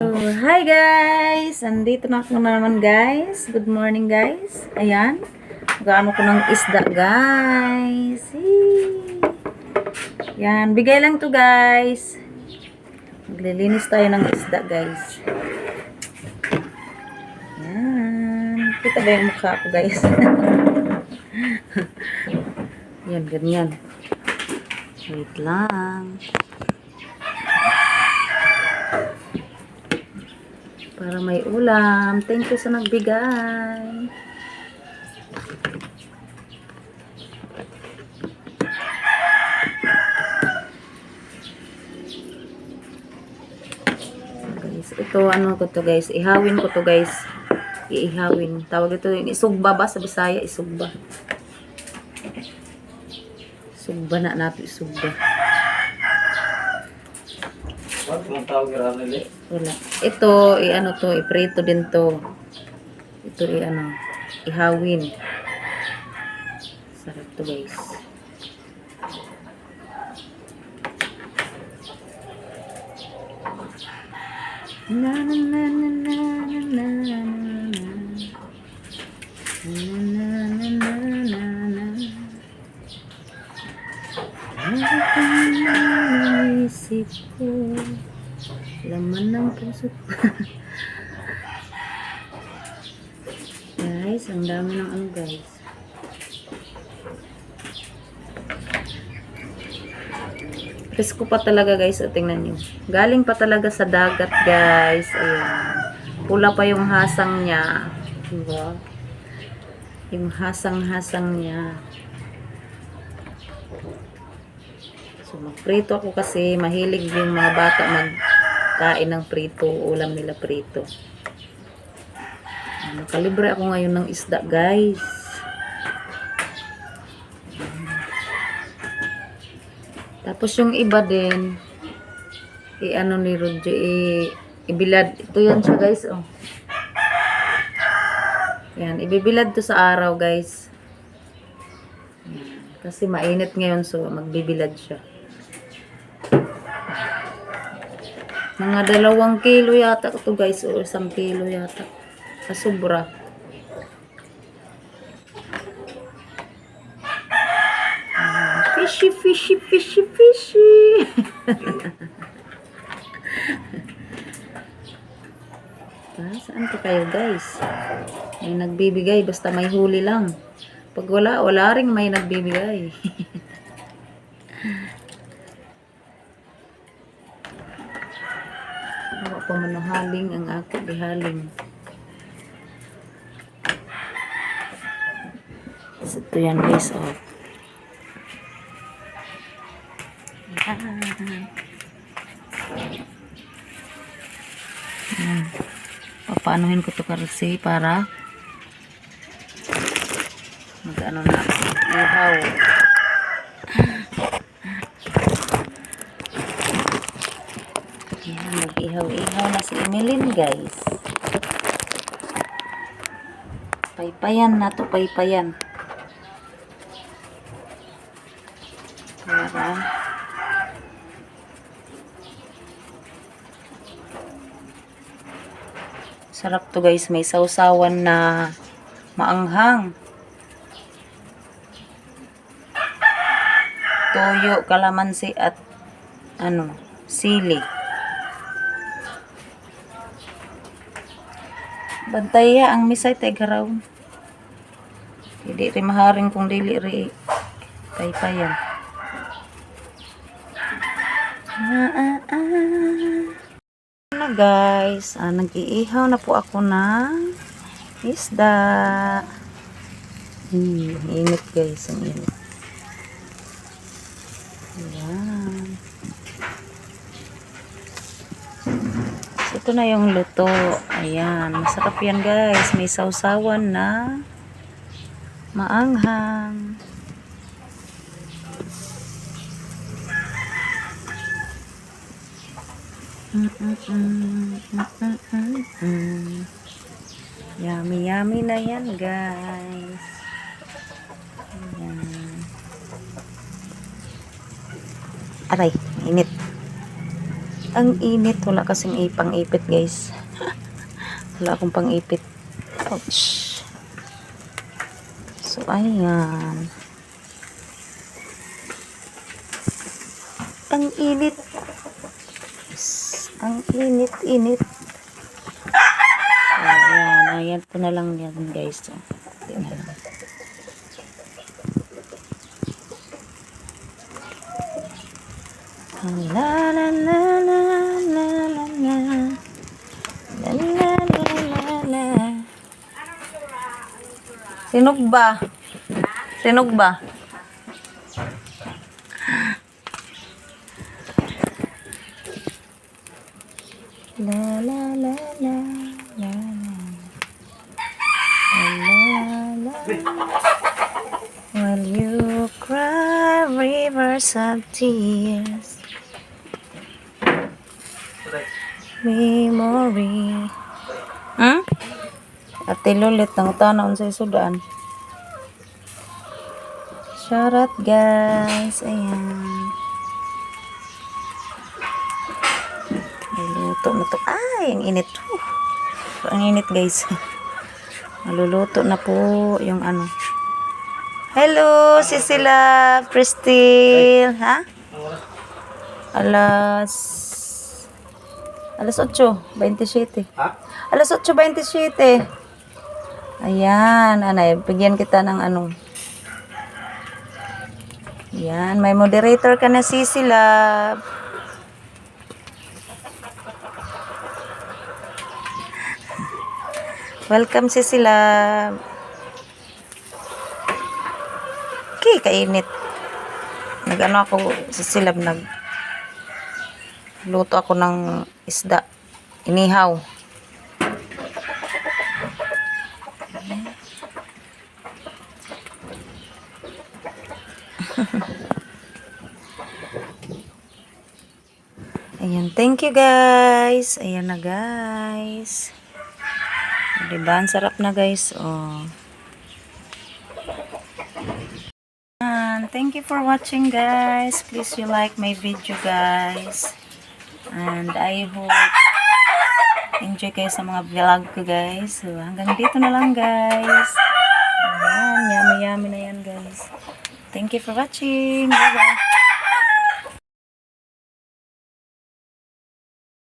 So, hi guys! Andito na ako na naman guys. Good morning guys. Ayan. Gaano ko ng isda guys. Yee. Yan. Bigay lang to guys. Maglilinis tayo ng isda guys. Yan. Kita ba yung mukha ko guys? Yan, ganyan. Wait lang. Para may ulam. Thank you sa nagbigay. Guys, ito ano ko to guys. Ihawin ko to guys. Iihawin. Tawag ito isugba ba sa Bisaya? Isugba. Sugba na natin isugba. What? Tawag yung nila? Wala. Ito, i-ano to, iprito din to. Ito, i-ano, ihawin. Sarap to guys. Na na na na na na na na isip ko? Laman ng puso guys, ang dami ng ano guys. Presko pa talaga guys, o tingnan nyo. Galing pa talaga sa dagat guys. Ayan. Pula pa yung hasang niya. Diba? Yung hasang-hasang niya. So, magprito ako kasi mahilig yung mga bata magkain ng prito, ulam nila prito. Ah, Nakalibre ako ngayon ng isda, guys. Tapos yung iba din, i-ano ni Rodjo, i- ibilad. Ito yan siya, guys, oh. Yan, ibibilad to sa araw, guys. Kasi mainit ngayon, so magbibilad siya. Mga dalawang kilo yata ito guys, o isang kilo yata. Kasubra. Ah, Fishy, fishy, fishy, fishy. Ah, saan pa kayo guys? May nagbibigay, basta may huli lang. Pag wala, wala rin may nagbibigay. Wala pa manahaling ang ako gihaling. So, ito yan guys, oh. Yan. Papaanuhin ko to kasi para mag-ano na ako. Ihaw. Yan, mag-ihaw-ihaw na guys. Paypayan na to, paypayan. Para Sarap to guys, may sausawan na maanghang. Toyo, kalamansi at ano, sili. Bantaya ang misay tay garaw. Hindi rin maharing kung dili ri paypayan. Ah, ah, ah. Ano guys, ah, nag-iihaw na po ako ng isda. Hmm, init guys, ang init. Ayan. Ito na yung luto. Ayan. Masarap yan guys. May sausawan na maanghang. Mm, mm, mm, mm, mm, mm, mm. Yummy, yummy na yan guys. Ayan. Aray, init. Ang init. Wala kasing ipang-ipit, guys. Wala akong pang-ipit. Ouch. So, ayan. Ang init. Ang init-init. Ayan, ayan po na lang yan, guys. So, na lang. La la la la la la la La la la la Sinog ba? Sinog ba? La la la la la la la When you cry rivers of tears Memory Hmm? Ate Lulit, nang tanaon sa sudan. Shout out guys. Ayan. Luluto na to. Ay, ang init. Whew. Ang init guys. Maluluto na po yung ano. Hello, Cecilia Pristil. Ha? Alas... Alas 8.27. Ha? Alas 8.27. Ayan, anay, bigyan kita ng ano. Ayan, may moderator ka na, Sisi Love. Welcome, Sisi Love. Okay, kainit. Nag-ano ako, Sisi Love, nag luto ako ng isda. Inihaw. Ayan, thank you guys. Ayan na guys. Diba? Ang sarap na guys. Oh. Thank you for watching guys. Please you like my video guys. And I hope enjoy kayo sa mga vlog ko guys. So, hanggang dito na lang guys. Ayan, yummy yummy na yan guys. Thank you for watching. Bye bye.